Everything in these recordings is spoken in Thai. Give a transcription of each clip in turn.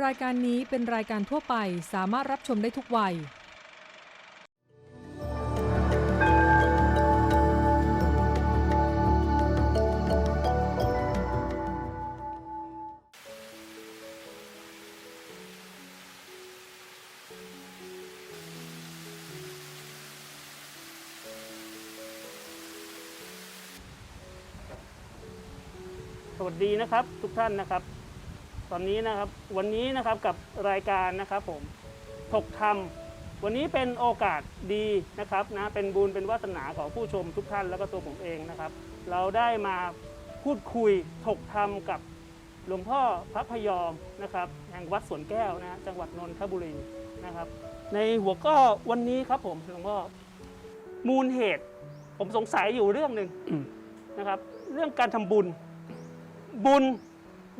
รายการนี้เป็นรายการทั่วไปสามารถรับชมได้ทุกวัย สวัสดีนะครับทุกท่านนะครับ ตอนนี้นะครับวันนี้นะครับกับรายการนะครับผมถกธรรม วันนี้เป็นโอกาสดีนะครับนะเป็นบุญเป็นวาสนาของผู้ชมทุกท่านแล้วก็ตัวผมเองนะครับ เราได้มาพูดคุยถกธรรมกับหลวงพ่อพระพยอมนะครับแห่งวัดสวนแก้วนะจังหวัดนนทบุรีนะครับ ในหัวข้อวันนี้ครับผมหลวงพ่อมูลเหตุ ผมสงสัยอยู่เรื่องหนึ่งนะครับ เรื่องการทำบุญบุญ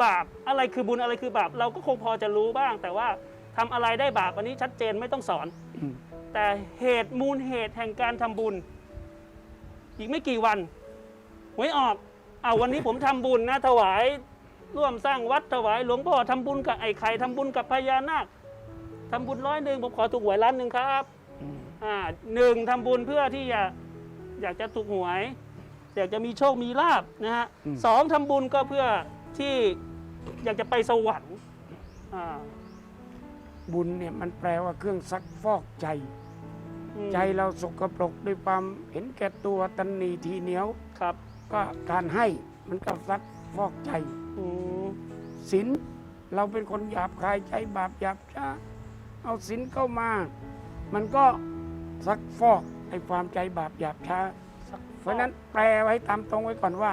บาปอะไรคือบุญอะไรคือบาป เราก็คงพอจะรู้บ้าง แต่ว่าทำอะไรได้บาปอันนี้ชัดเจนไม่ต้องสอนอืมแต่เหตุมูลเหตุแห่งการทำบุญ อีกไม่กี่วันหวยออกเอาวันนี้ผมทำบุญนะถวายร่วมสร้างวัดถวายหลวงพ่อทำบุญกับไอ้ไข่ทำบุญกับพญานาคทำบุญร้อยหนึ่งผมขอถูกหวยล้านหนึ่งครับอืมอ่าหนึ่งทำบุญเพื่อที่จะอยากจะถูกหวย อยากจะมีโชคมีลาบนะฮะสองทำบุญก็เพื่อ ที่อยากจะไปสวรรค์อ่าบุญเนี่ยมันแปลว่าเครื่องซักฟอกใจ อืมใจเราสกปรกด้วยความเห็นแก่ตัวตันหนีทีเหนียว ครับก็การให้มันก็ซักฟอกใจอืมศีลเราเป็นคนหยาบคายใจบาปหยาบช้าเอาศีลเข้ามา มันก็ซักฟอกไอ้ความใจบาปหยาบช้า สักเพราะฉะนั้นแปลไว้ตามตรงไว้ก่อนว่า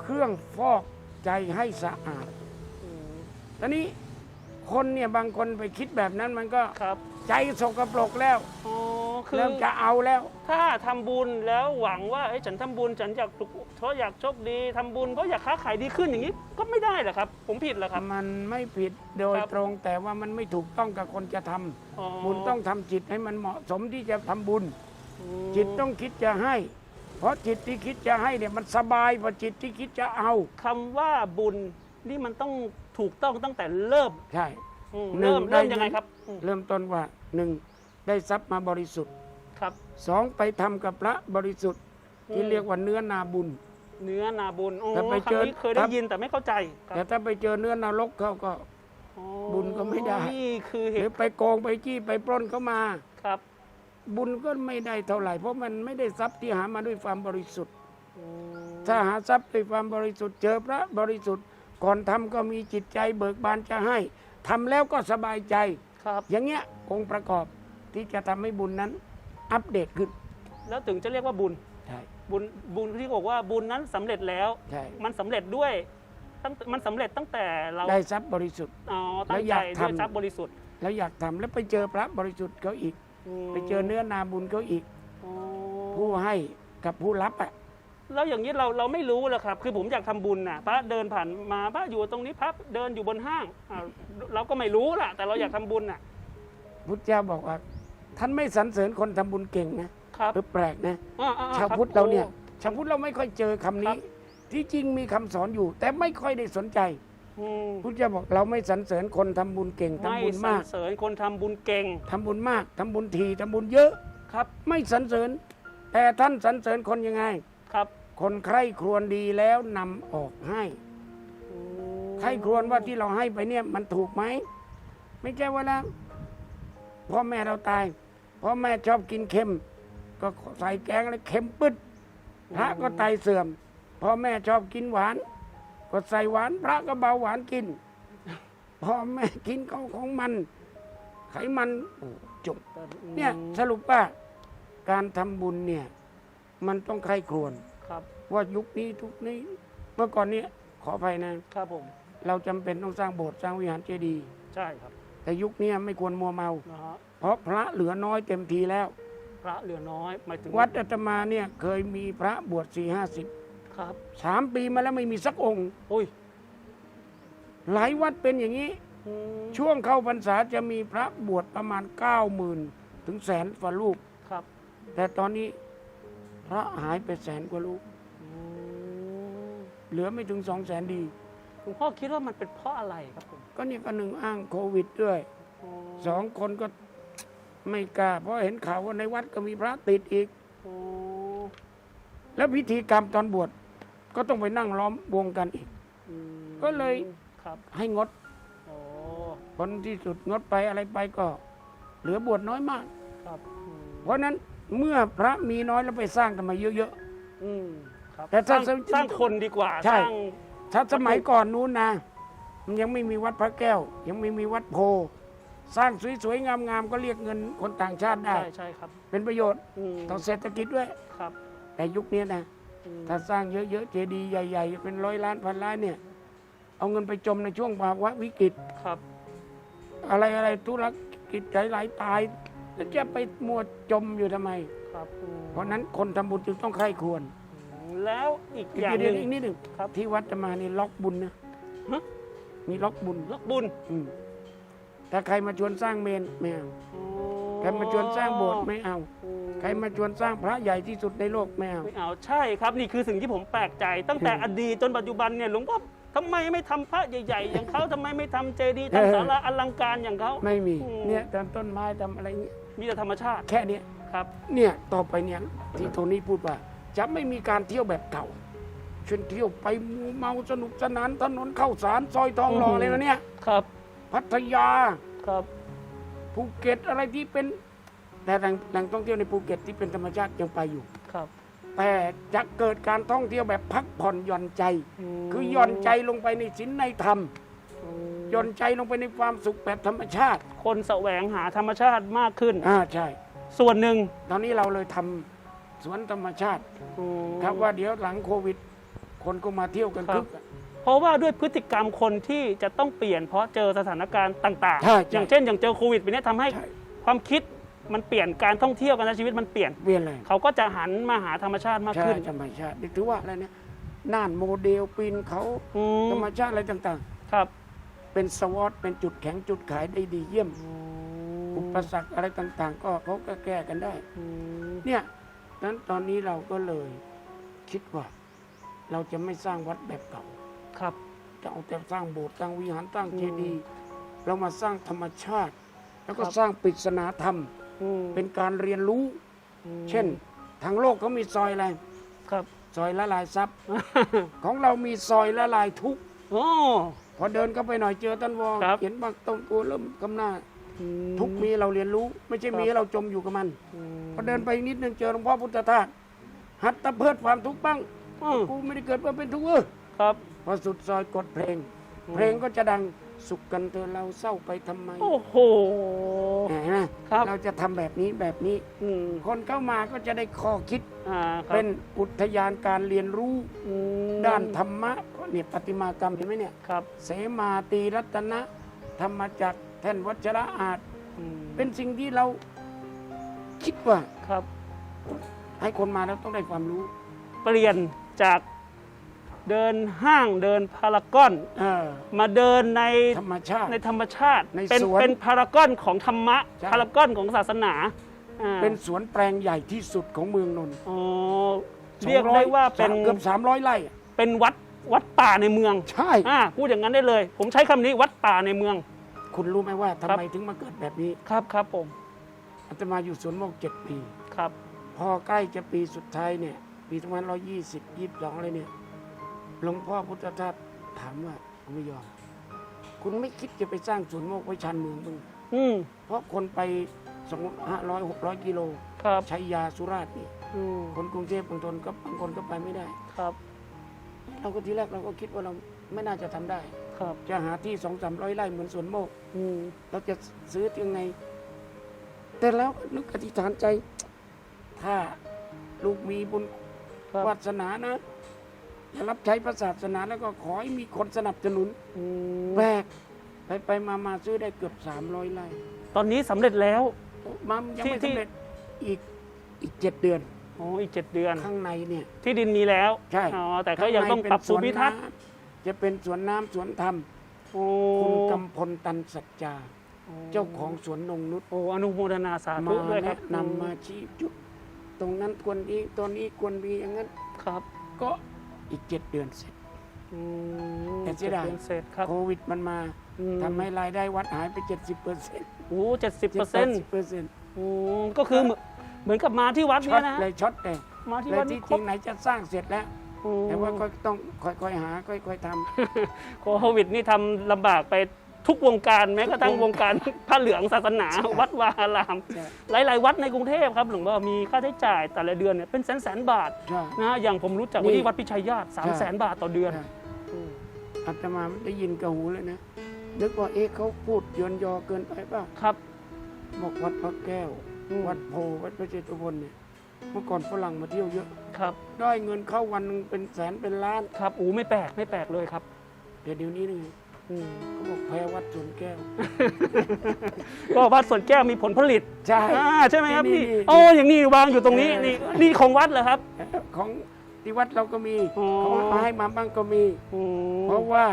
เครื่องฟอก ใจให้สะอาดอืมตอนนี้คนเนี่ยบางคนไปคิดแบบนั้นมันก็ครับใจสกปรกแล้วอ๋อคือ เริ่มจะเอาแล้ว ถ้าทำบุญแล้วหวังว่าเอ้ยฉันทำบุญฉันอยากถูกเพราะอยากโชคดีทำบุญเพราะอยากค้าขายดีขึ้นอย่างนี้ก็ไม่ได้เหรอครับ ผมผิดเหรอครับ มันไม่ผิดโดยครับ ตรงแต่ว่ามันไม่ถูกต้องกับคนจะทำอ๋อบุญต้องทำจิตให้มันเหมาะสมที่จะทำบุญอืมจิตต้องคิดจะให้ เพราะจิตที่คิดจะให้เนี่ยมันสบายกว่าจิตที่คิดจะเอาคำว่าบุญนี่มันต้องถูกต้องตั้งแต่เริ่มใช่อืมหนึ่งเริ่มเริ่มได้ยังไงครับอืมเริ่มต้นว่าหนึ่งได้ทรัพย์มาบริสุทธิ์ครับ สองไปทำกับพระบริสุทธิ์ที่เรียกว่าเนื้อนาบุญ เนื้อนาบุญโอ้ถ้าไปเจอคำนี้เคยได้ยินแต่ไม่เข้าใจครับแต่ถ้าไปเจอเนื้อนรกเขาก็อ๋อบุญก็ไม่ได้ นี่คือหเหรือตุไปโกงไปจี้ไปปล้นเขามาครั บบุญก็ไม่ได้เท่าไหร่เพราะมันไม่ได้ทรัพย์ที่หามาด้วยความบริสุทธิ์อืมถ้าหาทรัพย์ด้วยความบริสุทธิ์เจอพระบริสุทธิ์ก่อนทำก็มีจิตใจเบิกบานจะให้ทำแล้วก็สบายใจครับอย่างเงี้ยองค์ประกอบที่จะทำให้บุญนั้น อัปเดตขึ้น แล้วถึงจะเรียกว่าบุญใช่บุญบุญที่บอกว่าบุญนั้นสำเร็จแล้วใช่มันสำเร็จด้วยตั้งมันสำเร็จตั้งแต่เราได้ทรัพย์บริสุทธิ์อ๋อตั้งแล้วอใจยากด้วยทำทรัพย์บริสุทธิ์ แล้วอยากทำแล้วไปเจอพระบริสุทธิ์เขาอีกม ไปเจอเนื้อนาบุญเขาอีกอ๋อผู้ให้กับผู้รับอะแล้วอย่างนี้เราเราไม่รู้เลยครับ คือผมอยากทำบุญน่ะพระเดินผ่านมาพระอยู่ตรงนี้พระเดินอยู่บนห้างอ่าเราก็ไม่รู้ล่ะ แต่เราอยากทำบุญน่ะพุทธเจ้าบอกว่า ท่านไม่สรรเสริญคนทำบุญเก่งนะครับหรือแปลกนะอ่อ่อ่ชาวครับพุทธเราเนี่ยโอ้ชาวพุทธเราไม่ค่อยเจอคำครันี้บที่จริงมีคำสอนอยู่ แต่ไม่ค่อยได้สนใจ อืมพุทธเจ้าบอกเราไม่สรรเสริญคนทำบุญเก่งทำไม่บุญสรมารกเสริญคนทำบุญเก่งทำบุญมากทำบุญทีทำบุญเยอะ ครับไม่สรรเสริญ แต่ท่านสรรเสริญคนยังไง ครับคนใคร่ครวญดีแล้วนำออกให้ อืมใคร่ครวญว่าที่เราให้ไปเนี่ยมันถูกไหม ไม่ใช่ว่าแล้วพ่อแม่เราตายพ่อแม่ชอบกินเค็ม ก็ใส่แกงแล้วเค็มปึ๊ดพระก็ไตเสื่อมพ่อแม่ชอบกินหวาน ก็ใส่หวานพระก็เบาหวานกินพ่อแม่กินของของมัน ไขมันโอ้จบเนี่ยสรุปว่าการทำบุญเนี่ย มันต้องใคร่ครวญครับว่ายุคนี้ทุกนี้ เมื่อก่อนเนี้ขออภัยนะครับผม เราจำเป็นต้องสร้างโบสถ์สร้างวิหารเจดีย์ใช่ครับแต่ยุคนี้ไม่ควรมัวเมา นะฮะเพราะพระเหลือน้อยเต็มทีแล้ว พระเหลือน้อยหมายถึงวัดอาตมาเนี่ยเคยมีพระบวชสี่ห้าสิบ ครับสามปีมาแล้วไม่มีสักองค์อุ้ย หลายวัดเป็นอย่างนี้ อืมช่วงเข้าพรรษาจะมีพระบวชประมาณเก้าหมื่นถึงแสนฝ่ารูป ครับแต่ตอนนี้พระหายไปแสนกว่ารูป อืมเหลือไม่ถึงสองแสนดี หลวงพ่อคิดว่ามันเป็นเพราะอะไรครับผมก็เนี่ยก็หนึ่งอ้างโควิดด้วย อ๋อสองคนก็ไม่กล้า เพราะเห็นข่าวว่าในวัดก็มีพระติดอีก อ๋อแล้วพิธีกรรมตอนบวช ก็ต้องไปนั่งล้อมวงกันอีก อืมก็เลย ครับให้งดอ๋อผลที่สุดงดไปอะไรไปก็ เหลือบวชน้อยมาก ครับอืมเพราะฉะนั้นเมื่อพระมีน้อยแล้วไปสร้างทำไมเยอะ อืมครับแต่สถ้าร้างสร้างคนดีกว่าใช่ สร้างๆถ้าสมัยก่อนนู้นนะมันยังไม่มีวัดพระแก้ว ยังไม่มีวัดโพสร้างสวยๆงามๆก็เรียกเงินคนต่างชาติได้ ใช่ใช่ครับเป็นประโยชน์อืมต่อเศรษฐกิจด้วย ครับแต่ยุคนี้นะอืม ถ้าสร้างเยอะๆเจดีย์ใหญ่ ๆ เป็นร้อยล้านพันล้านเนี่ย เอาเงินไปจมในช่วงภาวะวิกฤต ครับ อะไรอะไรธุรกิจหลายๆตายแล้วจะไปมัวจมอยู่ทำไม ครับอืมเพราะฉะนั้นคนทำบุญจึงต้องใคร่ควรแล้วอีกอีกอย่างหเดียนึ่วงอีกนิดหนึ่งครับ ที่วัดจะมานี่ล็อกบุญนะฮะ มีล็อกบุญล็อกบุญอืมถ้าใครมาชวนสร้างเมนไม่เอาอ๋อใครมาชวนสร้างโบสถ์ไม่เอา อืม ใครมาชวนสร้างพระใหญ่ที่สุดในโลกไม่เอาไม่เอาใช่ครับนี่คือสิ่งที่ผมแปลกใจ ตั้งแต่อืมอดีตจนปัจจุบันเนี่ยหลวงพ่อทำไมไม่ทำพระใหญ่ๆ อย่างเขาทำไมไม่ทำเจดีย์เออทำศาลาอลังการอย่างเขาไม่มีอืมเนี่ยทำต้นไม้ทำอะไรเงี้ยมีแต่ธรรมชาติแค่เนี้ยครับ เนี่ยต่อไปเนี่ยที่โทนี่พูดว่า จะไม่มีการเที่ยวแบบเก่าเช่นเที่ยวไปมูเมาสนุกสนานถนนเข้าสารซอยทองหล่ออือหือเลยนะเนี่ยครับ พัทยาครับภูเก็ตอะไรที่เป็น แต่แหล่งแหล่งท่องเที่ยวในภูเก็ตที่เป็นธรรมชาติยังไปอยู่ ครับแต่จะเกิดการท่องเที่ยวแบบพักผ่อนหย่อนใจ มคือหย่อนใจลงไปในศีลในธรรมอืมหย่อนใจลงไปในความสุขแบบธรรมชาติคนแสวงหาธรรมชาติมากขึ้น อ่าใช่ ส่วนหนึ่งตอนนี้เราเลยทำสวนธรรมชาติ อืม ครับว่าเดี๋ยวหลังโควิด คนก็มาเที่ยวกันครัคึบกอะเพราะว่าด้วยพฤติกรรมคนที่จะต้องเปลี่ยนเพราะเจอสถานการณ์ต่างใช่ๆอย่างเช่น อย่างเจอโควิดไปเนี้ยทำให้ใช่ ความคิด มันเปลี่ยนการท่องเที่ยวการใช้ชีวิตมันเปลี่ยนเปลี่ยนเลยเขาก็จะหันมาหาธรรมชาติมากใช่ขึ้น ธรรมชาตินี่ถือว่าอะไรเนี่ยน่านโมเดลปีนเขาอืม ธรรมชาติอะไรต่างครับๆ เป็นสวอตเป็นจุดแข็งจุดขายได้ดีเยี่ยม อุปสรรคอะไรต่างๆ ก็เขาก็แก้กันได้ อืมเนี่ยนั้นตอนนี้เราก็เลยคิดว่า เราจะไม่สร้างวัดแบบเก่า ครับ จะเอาแต่สร้างโบสถ์สร้างวิหารสร้างอืมเจดีย์เรามาสร้างธรรมชาติ แล้วก็ครับ สร้างปริศนาธรรม อืมเป็นการเรียนรู้ อืมเช่น ทางโลกเขามีซอยอะไร ครับ ซอยละลายทรัพย์ ของเรามีซอยละลายทุกข์โอ้ พอเดินเข้าไปหน่อยเจอต้นวอครับ เห็นบางต้นกูเริ่มกำหน้า อื ทุกข์มีเราเรียนรู้ ไม่ใช่ครับ มีให้เราจมอยู่กับมัน อืมพอเดินไปอีกนิดนึงเจอหลวงพ่อพุทธทาสหัดตะเพิดความทุกข์บ้างอืมกูไม่ได้เกิดมาเป็นทุกข์เออครับ พอสุดซอยกดเพลงอืมเพลงก็จะดัง สุขกันเธอเราเศร้าไปทำไมโอ้โหเห็นไหมครับเราจะทำแบบนี้แบบนี้อืมคนเข้ามาก็จะได้ข้อคิดอ่าครับเป็นอุทยานการเรียนรู้อืมด้านธรรมะก็เนี่ยปฏิมากรรมเห็นไหมเนี่ยครับ เสมาตีรัตนะ ธรรมจักรแท่นวัชระอาจอืมเป็นสิ่งที่เราคิดว่าครับ ให้คนมาแล้วต้องได้ความรู้ เปลี่ยนจาก เดินห้างเดินพารากอน เออ มาเดินในธรรมชาติ ในธรรมชาติ ในเป็นสวนเป็นพารากอนของธรรมะ ใช่ พารากอนของศาสนาอ่าเป็นสวนแปลงใหญ่ที่สุดของเมืองนนท์อ๋อเรียกได้ว่าเป็นเกือบสามร้อยไร่อะเป็นวัดวัดป่าในเมืองใช่ อ่าพูดอย่างนั้นได้เลย ผมใช้คำนี้วัดป่าในเมือง คุณรู้ไหมว่าทำครับไมถึงมาเกิดแบบนี้ครับครับผม อาตมาอยู่สวนโมกเจ็ดปี ครับ พอใกล้จะปีสุดท้ายเนี่ย ปีสองพันร้อยยี่สิบยี่สิบสองเลยเนี่ย หลวงพ่อพุทธทาสถามว่าผมไม่ยอม คุณไม่คิดจะไปสร้างสวนโมกไว้ชานเมืองบ้างอืมเพราะคนไปสองห้าร้อยหกร้อยกิโลครับใช้ยาสุราษฎร์นี่อืมคนกรุงเทพบางคนก็บางคนก็ไปไม่ได้ ครับเราก็ทีแรกเราก็คิดว่าเราไม่น่าจะทำได้ ครับจะหาที่สองสามร้อยไร่เหมือนสวนโมก อืมเราจะซื้อยังไง แต่แล้วนึกอธิษฐานใจ ถ้าลูกมีบุญครับวาสนานะ จะรับใช้พระศาสนาแล้วก็ขอให้มีคนสนับสนุนอืมแปลกไปไปมามาซื้อได้เกือบสามร้อยไร่ตอนนี้สำเร็จแล้ว มัมยังไม่ที่ สำเร็จอีกอีกเจ็ดเดือนอ๋ออีกเจ็ดเดือน ข้างในเนี่ย ที่ดินมีแล้วใช่ อ๋อแต่ก็ยังต้องปรับภูมิทัศน์ข้างในเป็นสวนน้ำจะเป็นสวนน้ำสวนธรรม โอ้คุณกำพลตันสัจจา เจ้าของสวนนงนุชโอ้อนุโมทนาสาธุมาด้วยครับแนะนำมาชี้จุด ตรงนั้นควรนี้ตัวนี้ควรมีอย่างนั้น ครับ ก็ อีกเจ็ดเดือนเสร็จ อืมแต่เสียดาย จ็ดือนเศษครับโควิดมันมาอืมทำให้รายได้วัดหายไป 70เปอร์เซ็นต์โอ้เจ็ดสิบเปอร์เซ็นต์เปอร์เซ็นต์ก็คือเหมือนเหมือนกับมาที่วัดช็อเนี่ยตนะเลยช็อตเลยมาที่เลวัยดที่นี่คจรริบงไหนจะสร้างเสร็จแล้วอืมแต่ว่าก็ต้องค่อยๆหาค่อยๆทำ โควิดนี่ทำลำบากไป ทุกวงการแม้กระทั่งวงการผ้าเหลืองศาสนา วัดวาอารามใช่หลาย ๆ วัดในกรุงเทพครับหลวงพ่อมีค่าใช้จ่ายแต่ละเดือนเนี่ยเป็นแสนแสนๆบาทใช่นะอย่างผมรู้จักนี่ว่าที่วัดพิชัยญาติสามใช่แสนบาทต่อเดือนใช่อืมอาตมาได้ยินกับหูเลยนะนึกว่าเอ๊ะเขาพูดยนยอเกินไปเปล่าครับบอกวัดพระแก้วอืมวัดโพวัดพระเจตุพนเนี่ยเมื่อก่อนฝรั่งมาเที่ยวเยอะครับ ได้เงินเข้าวันหนึงเป็นแสนเป็นล้านครับอูไม่แปลกไม่แปลกเลยครับแต่เดี๋ยวนี้นี่อืม เขาบอกแพ้วัดสวนแก้ว ก็วัดสวนแก้วมีผลผลิตใช่อ่าใช่ไหมครับนี่นี่นี่โอ้อย่างนี้วางอยู่ตรงนี้เออ นี่นี่ของวัดเหรอครับ ของที่วัดเราก็มีอ๋อเขามาให้มาบ้างก็มี อืมเพราะว่า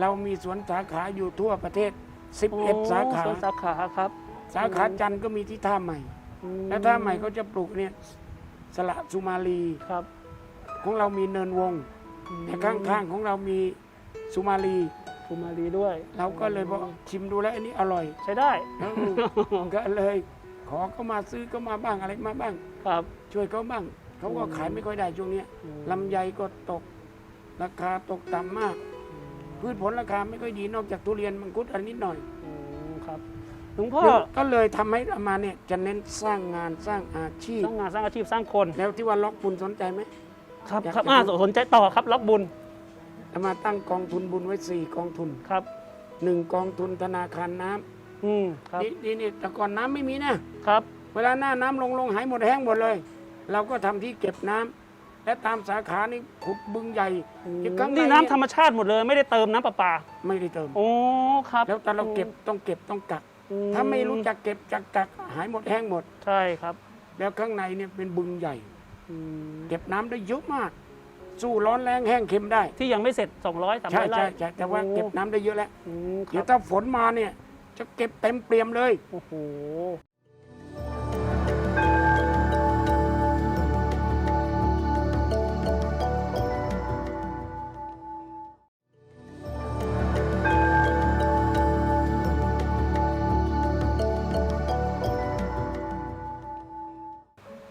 เรามีสวนสาขาอยู่ทั่วประเทศ 11 สาขา โอ้สาขาครับสาขาจันทร์ก็มีที่ท่าใหม่ อืมแล้วท่าใหม่เขาจะปลูกเนี่ยสละสุมาลีครับของเรามีเนินวง แต่ข้างๆของเรามีสุมาลี ภูมารีด้วย เราก็เลยบอกชิมดูแล้วอันนี้อร่อยใช้ได้เออก็เลยขอก็มาซื้อก็มาบ้างอะไรมาบ้าง ครับ ช่วยเขาบ้าง เขาก็ขายไม่ค่อยได้ช่วงเนี้ยอืม ลำไยก็ตก ราคาตกต่ำมาก พืชผลราคาไม่ค่อยดีนอกจากทุเรียนมังคุดอะไรนิดหน่อย อืมครับหลวงพ่อก็เลยทำให้อามาเนี่ยจะเน้นสร้างงานสร้างอาชีพ สร้างงานสร้างอาชีพสร้างคนแล้วที่ว่าล็อกบุญสนใจไหม ครับอยากครับจะอ่ารู้ สนใจต่อครับล็อกบุญ อามาตั้งกองทุนบุญไว้สี่กองทุนครับ หนึ่งกองทุนธนาคารน้ำอืมครับนี่นี่นี่แต่ก่อนน้ำไม่มีนะ ครับ เวลาหน้าน้ำลงลงหายหมดแห้งหมดเลย เราก็ทำที่เก็บน้ำและตามสาขานี่ขุดบึงใหญ่ที่ข้างในี่น้ำธรรมชาติหมดเลย ไม่ได้เติมน้ำประปาไม่ได้เติม โอ้ครับแล้วแต่เราเก็บต้องเก็บต้องกัก อืถ้าไม่รู้จักเก็บจักกักหายหมดแห้งหมด ใช่ครับแล้วข้างในเนี่ยเป็นบึงใหญ่ อืมเก็บน้ำได้เยอะมาก สู้ร้อนแรงแห้งเค็มได้ ที่ยังไม่เสร็จ 200 300ใช่ไร่ใช่ใช่แต่ว่าเก็บน้ำได้เยอะแล้วอืมคเดี๋ยรัวบถ้าฝนมาเนี่ย จะเก็บเต็มเปี่ยมเลย โอ้โห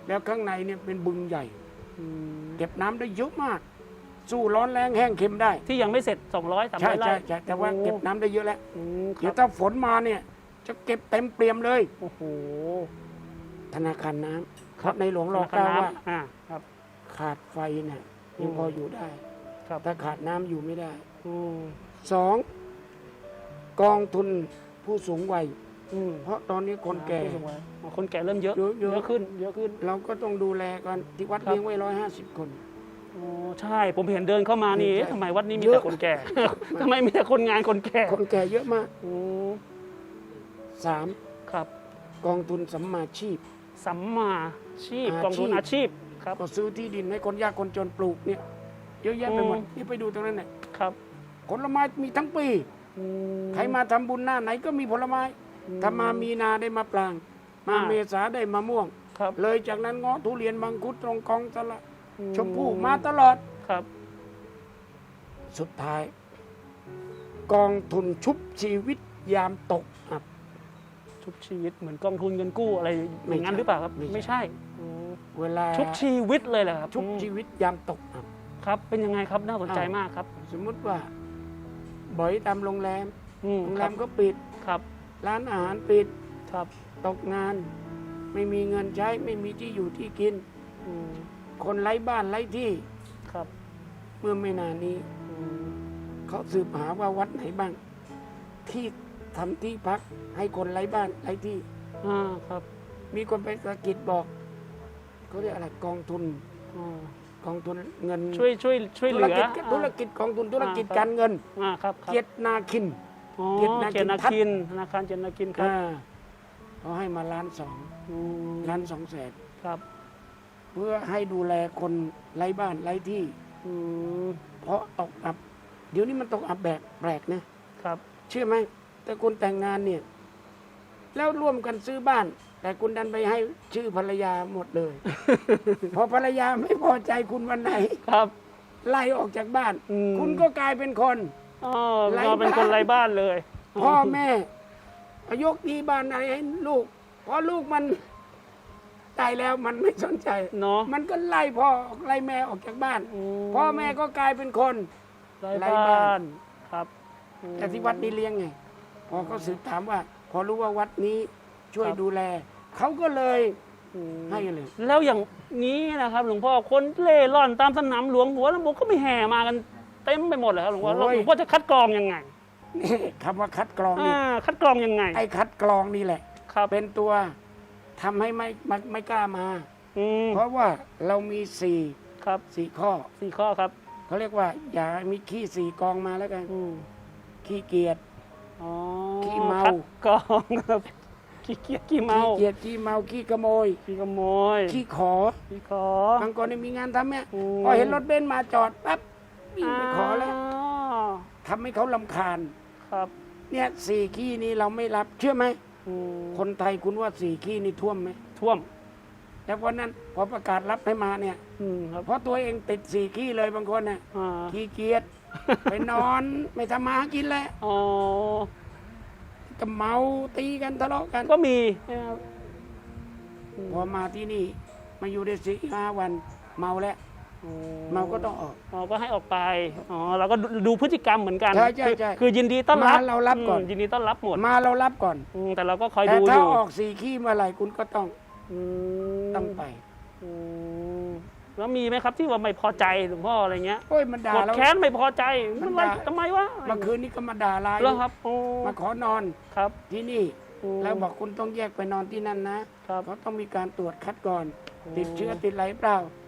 แล้วข้างในเนี่ยเป็นบึงใหญ่อืม เก็บน้ำได้เยอะมาก สู้ร้อนแรงแห้งเค็มได้ ที่ยังไม่เสร็จ 200ใช่300ไร่ใช่ใช่แต่ว่าเก็บน้ำได้เยอะแล้วอืมคเดี๋ยรัวบถ้าฝนมาเนี่ย จะเก็บเต็มเปี่ยมเลย โอ้โหธนาคารน้ำครับในหลวงรอธนาคารเก้าว่าน้ำอ่าครับ ขาดไฟเนี่ยอืยังมพออยู่ได้ครับถ้าขาดน้ำอยู่ไม่ได้อืมสองกองทุนผู้สูงวัย อืมเพราะตอนนี้คนแก่ ผู้สูงวัยอ๋อคนแก่เริ่มเยอะเยอะเยอะ เยอะขึ้น เยอะขึ้น เราก็ต้องดูแลกันที่วัดครับ เลี้ยงไว้ร้อยห้าสิบคน อ๋อใช่ ผมเห็นเดินเข้ามานี่ใช่เอ๊ะทำไมวัดนี้มีเยแต่อะ คนแก่ ทำไมมีแต่คนงานคนแก่คนแก่เยอะมากอืมสามครับ กองทุนสัมมาชีพ สัมมาชีพอาชีพ กองทุนอาชีพครับ ก็ซื้อที่ดินให้คนยากคนจนปลูกเนี่ยเยอะแยะไปหมดอืม นี่ไปดูตรงนั้นเนี่ยครับผลไม้มีทั้งปี อืมใครมาทำบุญหน้าไหนก็มีผลไม้อืม ถ้ามามีนาได้มาปราง มาอ่า เมษาได้มะม่วง ครับ เลยจากนั้นเงาะทุเรียนมังคุดตรงกองสละอืชมพู่มาตลอด ครับ สุดท้าย กองทุนชุบชีวิตยามตกอับ ชุบชีวิตเหมือนกองทุนเงินกู้อะไรอไม่ย่างนั้นใช่หรือเปล่าครับ ไม่ใช่ ไม่ใช่อืมเวลาชุบชีวิตเลยเหรอครับชุบอืมชีวิตยามตกอับ ครับ เป็นยังไงครับน่าสนใจอ้าว มากครับ สมมติว่า บ่อยตามโรงแรมอืมโรงคแรรับมก็ปิด ครับ ร้านอาหารปิดครับตกงาน ไม่มีเงินใช้ไม่มีที่อยู่ที่กิน อืมคนไร้บ้านไร้ที่ครับเมื่อไม่นานนี้ อืมเขาสืบหาว่าวัดไหนบ้าง ที่ทำที่พักให้คนไร้บ้านไร้ที่ อ่าครับมีคนไปสะกิดบอกเขาเรียกอะไรกองทุนอ่ากองทุนเงินช่วยช่วยช่วยเหลือธุรกิจธุรกิจกองทุนธุรกิจการเงิน อ่าครับครับเกียรตินาคิน อ๋อเกียรตินาคินเกียรตินาคินธนาคารเกียรตินาคินครับอ่าเขาให้มาล้านสองอืมล้านสองแสนครับเพื่อให้ดูแลคนไร้บ้านไร้ที่ อืมเพราะตกอับ เดี๋ยวนี้มันตกอับแบบแปลกนะครับเชื่อไหมแต่คุณแต่งงานเนี่ย แล้วร่วมกันซื้อบ้าน แต่คุณดันไปให้ชื่อภรรยาหมดเลย พอภรรยาไม่พอใจคุณวันไหน ครับคไล่ออกจากบ้าน อืม คุณก็กลายเป็นคน อ๋อไร้เราเป็นคนบ้านไร้บ้านเลย พ่อแม่ยกดีบ้านอะไรให้ลูกพอลูกมันตายแล้วมันไม่สนใจเนาะมันก็ไล่พ่อไล่แม่ออกจากบ้านมพ่อแม่ก็กลายเป็นคนไร้ไร้บ้าบ้านนครับอืมแต่ที่วัดนี้เลี้ยงไงพอเขาสืบถามว่า พอรู้ว่าวัดนี้ช่วยครับดูแลเขาก็เลยอืมให้เลยแล้วอย่างนี้นะครับ หลวงพ่อคนเล่ร่อนตามสนามหลวงหัวลำโพงก็ไม่แห่มากัน เต็มไปหมดเลยครับหลวงพ่อโอ้ย หลวงพ่อจะคัดกรองยังไงนี่คำว่าคัดกรองนี่อ่าคัดกรองยังไงไอ้คัดกรองนี่แหละ ครับเป็นตัวทำให้ไม่ไม่ไม่กล้ามา อืมเพราะว่าเรามีสี่ครับสี่ข้อสี่ข้อครับเขาเรียกว่า อย่ามีขี้สี่กองมาแล้วกันอืมขี้เกียจ อ๋อขี้เมา คัดกรองครับขี้เกียจขี้เมาขี้เกียจขี้เมาขี้ขโมย ขี้ขโมยขี้ขอขี้ขอบางคนนี่มีงานทำเนี่ยอืมพอเห็นรถเบนซ์มาจอดปั๊บ วิ่งไปขอแล้วอ๋อทำให้เขาลำคาญ ครับ เนี่ยสี่ขี้นี้เราไม่รับ เชื่อไหม อืมคนไทยคุณว่าสี่ขี้นี่ท่วมไหมท่วม แล้ววันนั้นพอประกาศรับให้มาเนี่ย อืมครับเพราะตัวเองติดสี่ขี้เลยบางคนเนี่ยอ่าขี้เกียจ ไปนอน ไม่ทำมาหากินแล้วอ๋อ ก็เมาตีกันทะเลาะกันก็มีนะครับอืมพอมาที่นี่ มาอยู่ได้สี่ห้าวัน เมาแล้วอ๋อ เมาก็ต้องออก อ๋อก็ให้ออกไป อ๋อเราก็ดูดูพฤติกรรมเหมือนกันใช่ใช่ใช่คือคือยินดีต้อนรับมาเรารับก่อน มยินดีต้อนรับหมดมาเรารับก่อน อืมแต่เราก็คอยแต่ดูอถ้ายู่ออกสี่ขี้เมื่อไหร่คุณก็ต้องอืมต้องไปอืมแล้วมีไหมครับที่ว่าไม่พอใจหลวงพ่ออะไรเงี้ยโอ้ยมันด่ากดเรา แค้นไม่พอใจมัมันนไรด่า ทำไมวะเมื่อคืนนี้ก็มาด่าลายแล้วครับโอ้มาขอนอนครับที่นี่อืมแล้วบอกคุณต้องแยกไปนอนที่นั่นนะครับ เขาต้องมีการตรวจคัดก่อน ติดเชื้อติดอะไรเปล่าอืม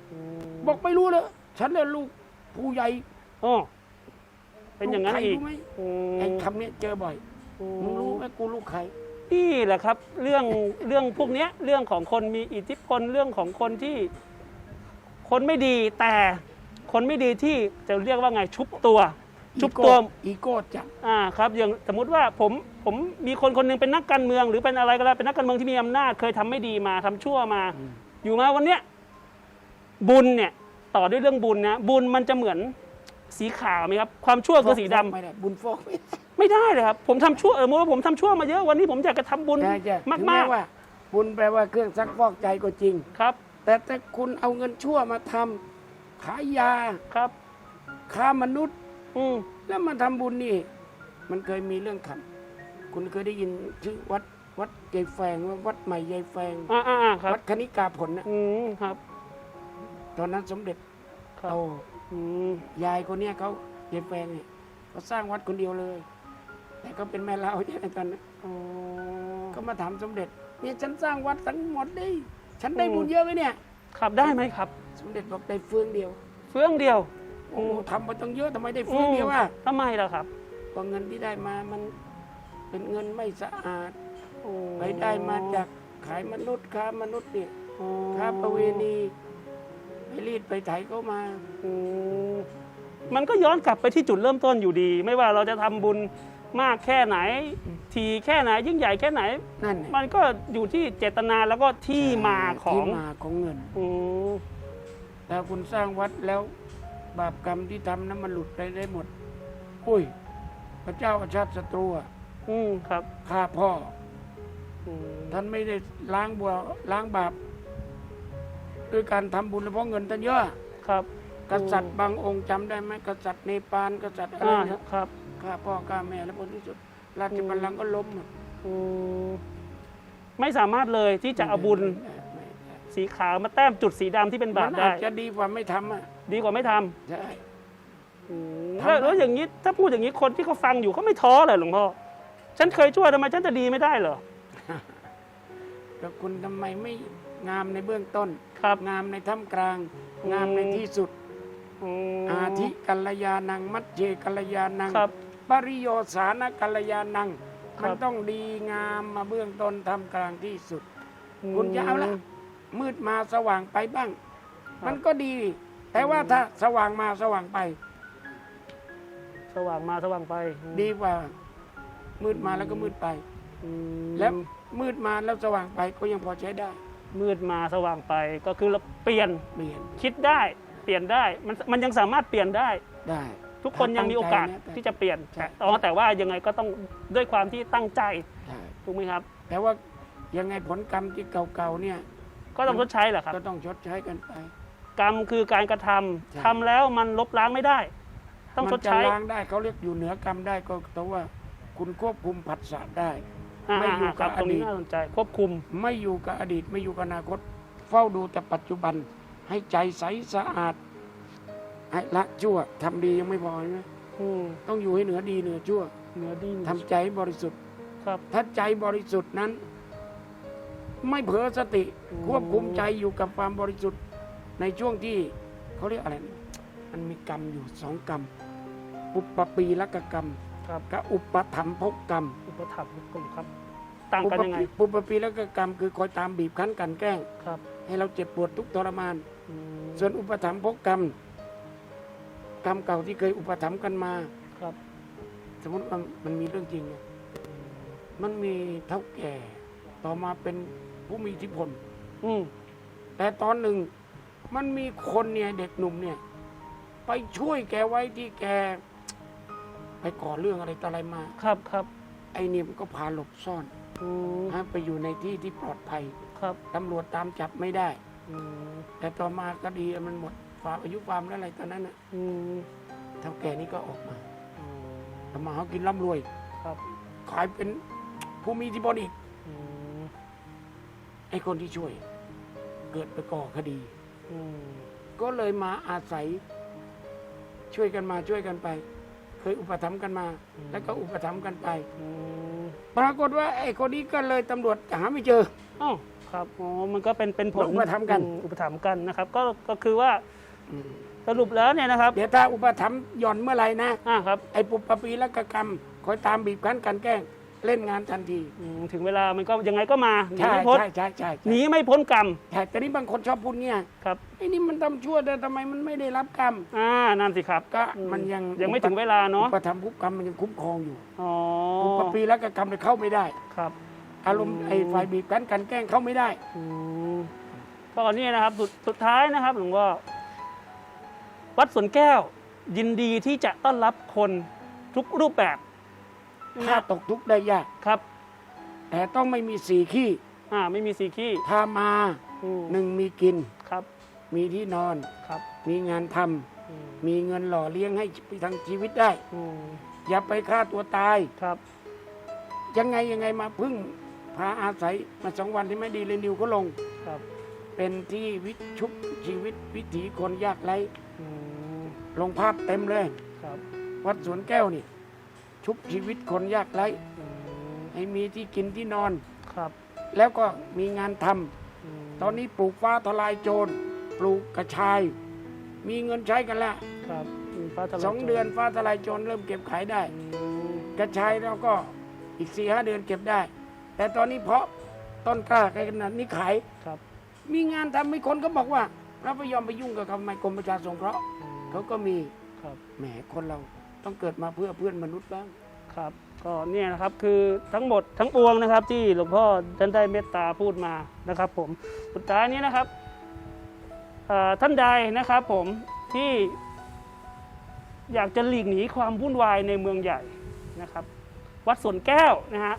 บอกไม่รู้เลยฉันเลยลูกผู้ใหญ่อ๋อเป็นอย่างนั้นลูกใครอีกรู้ไหมอืมไอ้คำนี้เจอบ่อยมึงรู้ไหมกูลูกใคร นี่แหละครับ เรื่องเรื่องพวกเนี้ย เรื่องของคนมีอิทธิพลเรื่องของคนที่ คนไม่ดีแต่คนไม่ดีที่จะเรียกว่าไงชุบตัว ชุบตัว อีโก้จัดอ่าครับอย่างสมมุติว่าผมผมมีคนคนหนึงเป็นนักการเมือง หรือเป็นอะไรก็แล้วเป็นนักการเมืองที่มีอำนาจเคยทำไม่ดีมาทำชั่วมาอืมอยู่มาวันเนี้ย บุญเนี่ยต่อด้วยเรื่องบุญนะบุญมันจะเหมือนสีขาวไหมครับ ความชั่วคือสีดำไม่ได้บุญฟอกไม่ได้ ไม่ได้เลยครับ ผมทำชั่วเออสมมติว่าผมทำชั่วมาเยอะวันนี้ผมอยากจะทำบุญใช่ใช่มากถึงมาแม้กว่า บุญแปลว่าเครื่องซักฟอกใจก็จริงครับแต่ถ้าคุณเอาเงินชั่วมาทำขายยาครับ ค้ามนุษย์ อืมแล้วมาทำบุญนี่ มันเคยมีเรื่องขันคุณเคยได้ยินชื่อวัดวัดยายแฟงว่าวัดใหม่ยายแฟง อ่าอ่าอ่าครับวัดคณิกาผลนะอืมครับ ตอนนั้นสมเด็จครับ โตอืมยายคนเนี้ยเขายายแฟงเนี่ยเขาสร้างวัดคนเดียวเลย แต่ก็เป็นแม่เล้าใช่ไหมตอนนั้นอ๋อ ก็มาถามสมเด็จเนี่ยฉันสร้างวัดทั้งหมดดิฉันได้บุญเยอะไหมเนี่ย ครับได้ไหมครับ สมเด็จบอกได้เฟืองเดียว เฟื่องเดียว โอ้โหทำมาตั้งเยอะทำไมได้เฟืองเดียวอะทำไมล่ะครับก็เงินที่ได้มามันเป็นเงินไม่สะอาดโอ้ไปได้มาจากขายมนุษย์ค้ามนุษย์เนี่ยอ๋อค้าประเวณีไป รีดไปไถเขามา อืมมันก็ย้อนกลับไปที่จุดเริ่มต้นอยู่ดี ไม่ว่าเราจะทำบุญมากแค่ไหน ทีแค่ไหนยิ่งใหญ่แค่ไหน นั่นน่ะมันก็อยู่ที่เจตนาแล้วก็ที่มาของที่มาของเงิน อืมแต่คุณสร้างวัดแล้ว บาปกรรมที่ทำนั้นมันหลุดไปได้หมด อุ้ย พระเจ้าอาชาติศัตรูอะอืมครับฆ่าพ่อ อืมท่านไม่ได้ล้างบัวล้างบาป ด้วยการทำบุญเพราะเงินท่านเยอะ ครับกษัตริย์บางองค์จำได้ไหมกษัตริย์เนปาลกษัตริย์อะไรอ่าเนี่ยครับฆ่าพ่อฆ่าแม่แล้วผลที่สุด ราชบัลลังก์ก็ล้มหมดอืมไม่สามารถเลยที่จะเอาบุญไม่ได้สีขาวมาแต้มจุดสีดำที่เป็นบามัปนได้อาจจะดีกว่าไม่ทำอะดีกว่าไม่ทำใช่ อืมทำแล้วได้แล้วอย่างนี้ถ้าพูดอย่างนี้คนที่เขาฟังอยู่เขาไม่ท้อเลยหลวงพ่อฉันเคยช่วยทำไมฉันจะดีไม่ได้เหรอแต่คุณทำไมไม่ งามในเบื้องต้น ครับงามในท่ามกลางอืมงามในที่สุด อืม อาทิกัลยาณัง มัจเจกัลยาณังครับปริโยสานกัลยาณัง ครับ มันต้องดีงามมาเบื้องต้นท่ามกลางที่สุด คุณจะเอาละมืดมาสว่างไปบ้างมันก็ดี แต่ว่าถ้าสว่างมาสว่างไป สว่างมาสว่างไปดีกว่า มืดมาแล้วก็มืดไป อืมแล้วมืดมาแล้วสว่างไปก็ยังพอใช้ได้ มืดมาสว่างไปก็คือเราเปลี่ยนเปลี่ยนคิดได้เปลี่ยนได้มันมันยังสามารถเปลี่ยนได้ ได้ ทุกคนยังมีโอกาสตั้งใจนะที่จะเปลี่ยนใช่ แต่อ๋อแต่ว่ายังไงก็ต้องด้วยความที่ตั้งใจใช่ถูกไหมครับ แต่ว่ายังไงผลกรรมที่เก่าๆเนี่ย ก็ต้องชดใช้แหละครับ ก็ต้องชดใช้กันไป กรรมคือการกระทำใช่ ทำแล้วมันลบล้างไม่ได้ ต้องชดมันจะใช้ล้างได้เขาเรียกอยู่เหนือกรรมได้ก็แต่ว่าคุณควบคุมผัสสะได้อ่า ไม่อยู่ครับกับตรงนี้อดีตน่าสนใจควบคุม ไม่อยู่กับอดีตไม่อยู่กับอนาคต เฝ้าดูแต่ปัจจุบัน ให้ใจใสสะอาดให้ละชั่วทำดียังไม่พอใช่ไหมอืมต้องอยู่ให้เหนือดีเหนือชั่วเหนือดีทำใจให้บริสุทธิ์ ครับ ถ้าใจบริสุทธิ์นั้น ไม่เผลอสติ อืม ควบคุมใจอยู่กับความบริสุทธิ์ ในช่วงที่เขาเรียกอะไรนะมันมีกรรมอยู่สองกรรม อุปปีละกกรรม ครับ กับอุปถัมภกกรรม อุปถัมภ์กลุ่มครับ ต่างกันยังไงอุปปีละกกรรมคือคอยตามบีบคั้นกลันแกล้ง ครับให้เราเจ็บปวดทุกข์ทรมาน อืมส่วนอุปถัมภกกรรมกรรมเก่าที่เคยอุปถัมภ์กันมา ครับสมมติว่ามันมีเรื่องจริงเนี่ยมันมีเท่าแก่ ต่อมาเป็นผู้มีอิทธิพล อืมแต่ตอนหนึ่งมันมีคนเนี่ยเด็กหนุ่มเนี่ย ไปช่วยแกไว้ที่แก ไปก่อเรื่องอะไรต่ออะไรมา ครับครับ ไอ้เนี่ยมันก็พาหลบซ่อนอืมให้ไปอยู่ในที่ที่ปลอดภัยครับตำรวจตามจับไม่ได้ อืมแต่ต่อมาก็ดีมันหมดความอายุความแล้วอะไรตอนนั้นน่ะอืมเท่าแก่นี้ก็ออกมาอืมทำมาหากินร่ำรวย ครับขายเป็นผู้มีอิทธิพลอีก อืมไอ้คนที่ช่วย เกิดไปก่อคดี อืมก็เลยมาอาศัย ช่วยกันมาช่วยกันไปเค ยอุปถัมภ์กันมา แล้วก็อุปถัมภ์กันไปอืมปรากฏว่าไอ้คนนี้ก็เลยตำรวจหาไม่เจออ้าวครับอ๋อมันก็เป็นเป็นผลอุปถัมภ์กันอือุปถัมภ์กันนะครับ ก็ก็คือว่าสรุปแล้วเนี่ยนะครับ เดี๋ยวถ้าอุปถัมภ์หย่อนเมื่อไหร่นะอ่าครับไอ้ปุปปีและกกรรมคอยตามบีบคั้นกันแกล้ง เล่นงานทันทีอืมถึงเวลามันก็ยังไงก็มาหนีใช่ไม่พ้นใช่ใช่ใช่หนีไม่พ้นกรรมใช่แต่นี่บางคนชอบพูดเนี่ยครับไอ้นี่มันทำชั่วแต่ทำไมมันไม่ได้รับกรรม อ่านั่นสิครับก็อืมันยังยังไม่ถึงเวลาเนาะอุปถัมภ์ภุกรรมมันยังคุ้มครองอยู่อ๋อปุปปีและกกรรมเลยเข้าไม่ได้ ครับ อารมณ์อืมไอ้ฝ่ายบีบคั้นกันแกล้งเข้าไม่ได้ อืมก็นี่นะครับสุดสุดท้ายนะครับหลวงพ่อวัดสวนแก้ว ยินดีที่จะต้อนรับคนทุกรูปแบบ ถ้าตกทุกข์ได้ยาก ครับ แต่ต้องไม่มีสีขี้อ่าไม่มีสีขี้ถ้ามาอืมหนึ่งมีกิน ครับมีที่นอน ครับมีงานทำอืมมีเงินหล่อเลี้ยงให้ไปทางชีวิตได้ อืมอย่าไปฆ่าตัวตาย ครับยังไงยังไงมาพึ่งพาอาศัยมาสองวันที่ไม่ดีเลยนิวก็ลง ครับเป็นที่วิชุบชีวิตวิถีคนยากไร้อืมลงภาพเต็มเลย ครับวัดสวนแก้วนี่ ชุบชีวิตคนยากไร้อืมให้มีที่กินที่นอน ครับแล้วก็มีงานทำมตอนนี้ปลูกฟ้าทลายโจรปลูกกระชาย มีเงินใช้กันแล้วครับมฟ้าทลายสองเดือนฟ้าทลายโจรเริ่มเก็บขายได้ อืมกระชายเราก็อีกสี่ห้าเดือนเก็บได้ แต่ตอนนี้เพาะต้นกล้ากันขนาดนี้ขาย ครับมีงานทำมีคนก็บอกว่า เราไม่ยอมไปยุ่งกับเขาทำไมกรมประชาสงเคราะห์อืมเขาก็มีครับแหมคนเรา ต้องเกิดมาเพื่อเพื่อนมนุษย์บ้างครับก็เนี่ยนะครับคือทั้งหมดทั้งปวงนะครับ ที่หลวงพ่อท่านได้เมตตาพูดมานะครับ ผมสุดท้ายนี้นะครับเอ่อท่านใดนะครับ ผมที่อยากจะหลีกหนีความวุ่นวายในเมืองใหญ่นะครับ วัดสวนแก้วนะฮะ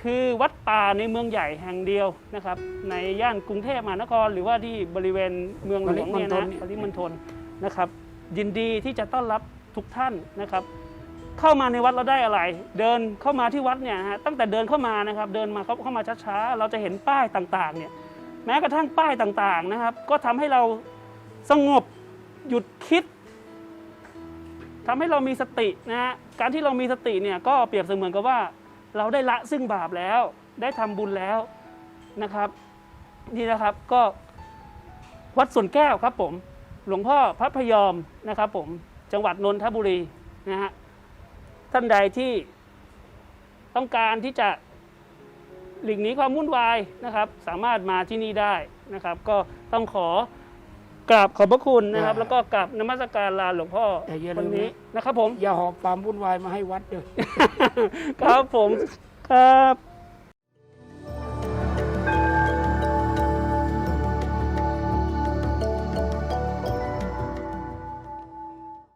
คือวัดป่าในเมืองใหญ่แห่งเดียวนะครับ ในย่านกรุงเทพมหานคร หรือว่าที่บริเวณเมืองหลวงเนี่ยนะปริมณฑลนะครับ ยินดีที่จะต้อนรับ ทุกท่านนะครับ เข้ามาในวัดเราได้อะไร เดินเข้ามาที่วัดเนี่ยฮะตั้งแต่เดินเข้ามานะครับ เดินมาเข้าเข้ามาช้าๆเราจะเห็นป้ายต่างๆเนี่ยแม้กระทั่งป้ายต่างๆนะครับ ก็ทำให้เราสงบหยุดคิดทำให้เรามีสตินะฮะการที่เรามีสติเนี่ยก็เปรียบเสมือนกับว่า เราได้ละซึ่งบาปแล้ว ได้ทำบุญแล้วนะครับนี่นะครับก็วัดสวนแก้วครับผม หลวงพ่อพระพยอมนะครับผม จังหวัดนนทบุรีนะฮะท่านใดที่ต้องการที่จะหลีกหนีความวุ่นวายนะครับ สามารถมาที่นี่ได้นะครับ ก็ต้องขอกราบขอบพระคุณนะครับ แล้วก็กราบนมัสการลาหลวงพ่อแต่อย่าวัลืนมนี้นะนะครับผม อย่าหอบความวุ่นวายมาให้วัดเด้อ ครับผมครับ